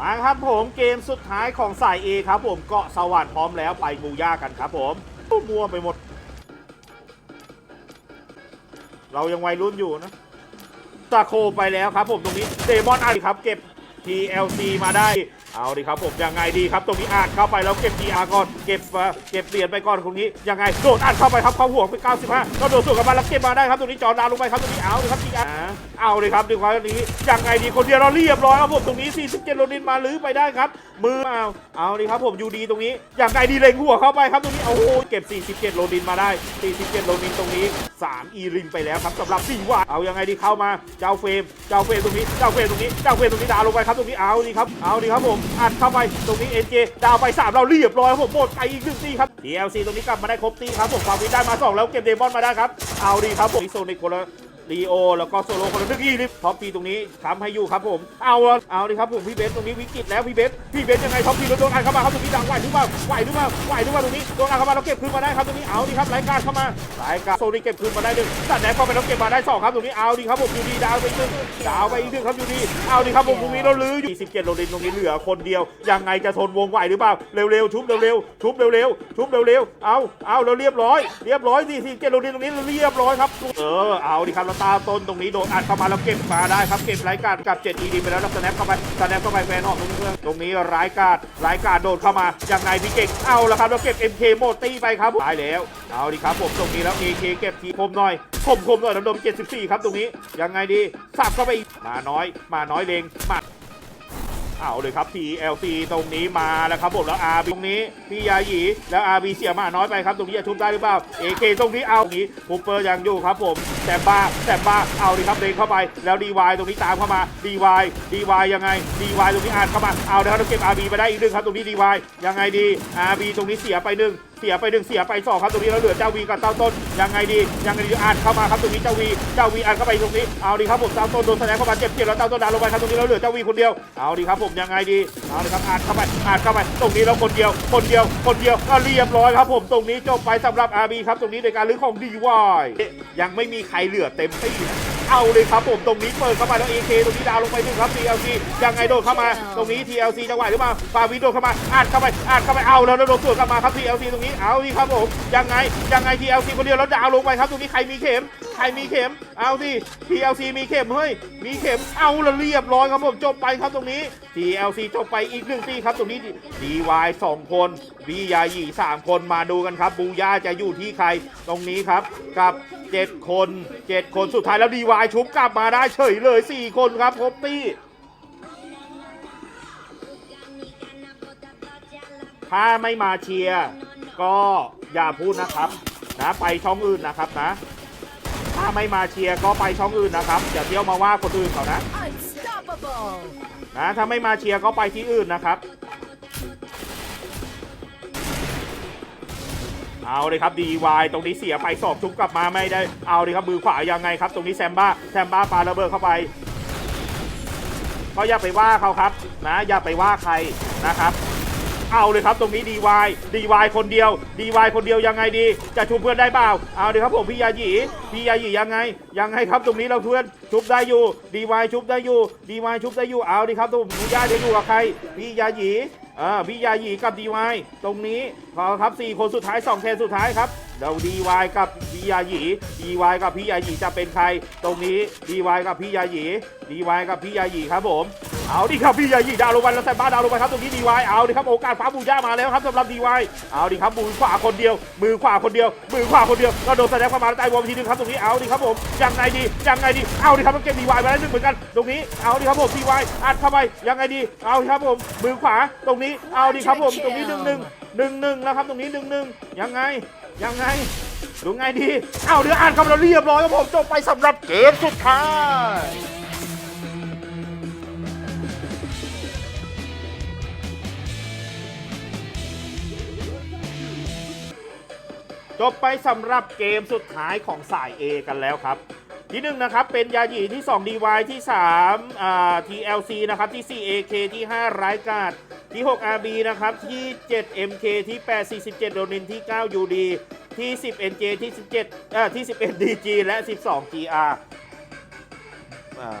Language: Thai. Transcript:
มาครับผมเกมสุดท้ายของสาย A ครับผมเกาะสว่านพร้อมแล้วไปบูย่ากันครับผมมัวไปหมด เรายังวัยรุ่นอยู่นะตาโคไปแล้วครับผมตรงนี้เดมอนอาร์ครับเก็บ TLC มาได้ เอาดิครับผมยังไงดีครับ ตรงนี้อาดเข้าไปแล้วเก็บ TR ก่อนเก็บเก็บเหรียญไปก่อนตรงนี้ยังไงโดดอาดเข้าไปครับเข้าห่วงไป 95ก็โดดสวนกลับมาแล้วเก็บมาได้ครับตรงนี้จอดาวลงไปครับตรงนี้เอาเลยครับ TR เอาเลยครับดีกว่านี้ยังไงดีคนเดียวเราเรียบร้อยครับผมตรงนี้ 47โลนินมาลื้อไปได้ครับ มือเอาเอาดิครับผมยูดีตรงนี้ยังไงดีเล็งหัวเข้าไปครับตรงนี้โอ้โหเก็บ 47โลนินมาได้ 47โลนินตรงนี้ 3 อีรินไปแล้วครับสำหรับสี่ว่าเอายังไงดีเข้ามาเจ้าเฟรมเจ้าเฟรมตรงนี้เจ้าเฟรมตรงนี้เจ้าเฟรมตรงนี้ดาวลงไปครับตรงนี้เอาดีครับเอาดีครับผมอัดเข้าไปตรงนี้เอ็นเจดาวไปสามเราเรียบร้อยครับผมหมดไปอีกหนึ่งตีครับ DLC ตรงนี้กลับมาได้ครบตีครับผมความวินได้มาสองแล้วเก็บเดมอนมาได้ครับ เอาดีครับผมโซนิโกละ ลีโอ แล้วก็โซโลคนละนึกอีลิฟท็อปปีตรงนี้ทำให้อยู่ครับผม เอาเอาดิครับผมพี่เบสตรงนี้วิกฤตแล้วพี่เบสพี่เบสยังไงท็อปปีโดนอัดเข้ามาครับตรงนี้ดังไหวหรือเปล่าไหวหรือเปล่าไหวหรือเปล่าตรงนี้โดนอัดเข้ามาเราเก็บคืนมาได้ครับตรงนี้เอาดิครับรายการเข้ามารายการโซนิเก็บคืนมาได้หนึ่งตัดแนบเข้าไปแล้วเก็บมาได้สองครับตรงนี้เอาดิครับผมยูดีดาวไปอีกหนึ่งดาวไปอีกหนึ่งครับยูดีเอาดิครับผมตรงนี้เราลื้ออยู่47โลลินตรงนี้เหลือคนเดียวยังไงจะทนวงไหวหรือเปล่าเร็วๆชุบเร็วๆชุบเร็วๆชุบเร็วๆเอาเอาเราเรียบร้อย เรียบร้อย47โลลินตรงนี้เรียบร้อยครับ เออเอาดิครับตาต้นตรงนี้โดนอัดเข้ามาแล้วเก็บมาได้ครับเก็บไร้การกับ7 ED ไปแล้วแล้วสแนปเข้าไปสแนปเข้าไปแฟนออกตรงนี้ตรงนี้ไร้การรายการโดนเข้ามายังไงพี่เก่งเอาละครับเราเก็บ MK โมดตีไปครับตายแล้วเอาดิครับผมตรงนี้แล้ว AK เก็บทีคมหน่อยคมคมหน่อยน้ำดม74 ครับตรงนี้ยังไงดีสับเข้าไปมาน้อย มาน้อยเลงมา เอาเลยครับ TLC ตรงนี้มาแล้วครับผมแล้ว RB ตรงนี้พี่ยาหยีแล้ว RB เสียมาน้อยไปครับ ตรงนี้จะชุบได้หรือเปล่า AK ตรงนี้เอาตรงนี้ฮูปเปอร์ยังอยู่ครับผมแต่บ้าแต่บ้าเอาดิครับเลงเข้าไปแล้ว DY ตรงนี้ตามเข้ามา DY DY ยังไง DY ตรงนี้อ่านเข้ามาเอาแล้วครับเก็บ RB ไปได้อีกหนึ่งครับตรงนี้ DY ยังไงดี RB ตรงนี้เสียไปหนึ่ง เสียไปหนึ่งเสียไปสองครับตรงนี้แล้วเหลือเจ้าวีกับเจ้าต้นยังไงดียังไงดีอ่านเข้ามาครับตรงนี้เจ้าวีเจ้าวีอ่านเข้าไปตรงนี้เอาดีครับผมเจ้าต้นโดนแสดงเข้ามาเจ็บเจ็บแล้วเจ้าต้นดาวลงไปครับตรงนี้แล้วเหลือเจ้าวีคนเดียวเอาดีครับผมยังไงดีเอาดีครับอ่านเข้าไปอ่านเข้าไปตรงนี้แล้วคนเดียว คนเดียวคนเดียวก็เรียบร้อยครับผมตรงนี้จบไปสำหรับ RB ครับตรงนี้ในการลื้อของ DY ยังไม่มีใครเหลือเต็มที่นะ เอาเลยครับผมตรงนี้เปิดเข้าไปแล้ว AK ตรงนี้ดาวลงไปหนึ่งครับ TLC ยังไงโดดเข้ามา ตรงนี้ TLC จะไหวหรือเปล่าฟาวินโดดเข้ามาอ่านเข้าไปอ่านเข้าไปเอาแล้วแล้วโดดสวนกลับมาครับ TLC ตรงนี้เอาดีครับผมยังไงยังไง TLC คนเดียวแล้วดาวลงไปครับตรงนี้ใครมีเข็มใครมีเข็ม เอาดิ TLC มีเข็มเฮ้ย มีเข็ม เอาล้วเรียบร้อยครับผมจบไปครับตรงนี้ TLC จบไปอีกหนึ่งตีครับตรงนี้ DY สองคนบียาหยีสามคนมาดูกันครับบูย่าจะอยู่ที่ใครตรงนี้ครับกับ7คน7คนสุดท้ายแล้ว DY ชุบกลับมาได้เฉยเลย4คนครับครบตี้ถ้าไม่มาเชียร์ก็อย่าพูดนะครับนะไปช่องอื่นนะครับนะ ถ้าไม่มาเชียร์ก็ไปช่องอื่นนะครับอย่าเที่ยวมาว่าคนอื่นเขานะ Unstoppable! นะถ้าไม่มาเชียร์ก็ไปที่อื่นนะครับ เอาเลยครับ DY ตรงนี้เสียไปสอบชุบกลับมาไม่ได้เอาเลยครับมือขวายังไงครับ ตรงนี้แซมบ้าแซมบ้าปาระเบิดเข้าไปก็อย่าไปว่าเขาครับ นะอย่าไปว่าใครนะครับ เอาเลยครับตรงนี้ DY DY คนเดียว DY คนเดียวยังไงดี จะชุบเพื่อนได้เปล่าเอาเลยครับผมพี่ยาหยีพี่ยาหยียังไง ยังไงครับตรงนี้เราเพื่อนชุบได้อยู่ DY ชุบได้อยู่ DY ชุบได้อยู่เอาดิครับตรงพี่ยาจะอยู่กับใครพี่ยาหยีอ่าพี่ยาหยีกับ DY ตรงนี้ขอครับสี่คนสุดท้ายสองแคนสุดท้ายครับเราดีว DY กับพี่ยาหยี DY กับพี่ยาหยีจะเป็นใคร ตรงนี้ DY กับพี่ยาหยี DY กับพี่ยาหยีครับผม เอาดิครับพี่ยาหยีดาวลงไปแล้วแต่บ้าดาวลงไปครับตรงนี้ DY เอาดิครับโอกาสฟ้าบูย่ามาแล้วครับสำหรับ DY เอาดิครับมือขวาคนเดียว มือขวาคนเดียว มือขวาคนเดียวก็โดนแสดงเข้ามาใต้วอลทีนึงครับตรงนี้เอาดิครับผมยังไงดียังไงดีเอาดิครับต้องเก็บ DY มาได้หนึ่งเหมือนกัน ตรงนี้เอาดิครับผม DY อัดเข้าไปยังไงดีเอาดิครับผมมือขวาตรงนี้เอาดิครับผมตรงนี้หนึ่งหนึ่งหนึ่งหนึ่งแล้วครับตรงนี้หนึ่งหนึ่งยังไงยังไงดูไงดีเอาเดี๋ยวอ่านคำเราเรียบร้อยครับผมจบไปสำหรับเกมสุดท้าย จบไปสำหรับเกมสุดท้ายของสาย A กันแล้วครับ ที่หนึ่งนะครับเป็นยาหยีที่2 DY ที่3อ่า TLC นะครับที่ 4 AK ที่5รายกาดที่ 6 RB นะครับที่ 7 MK ที่ 8 47 โดนินที่ 9 UD ที่ 10 NJ ที่ 17เอ่อที่ 11 DG และ 12 GR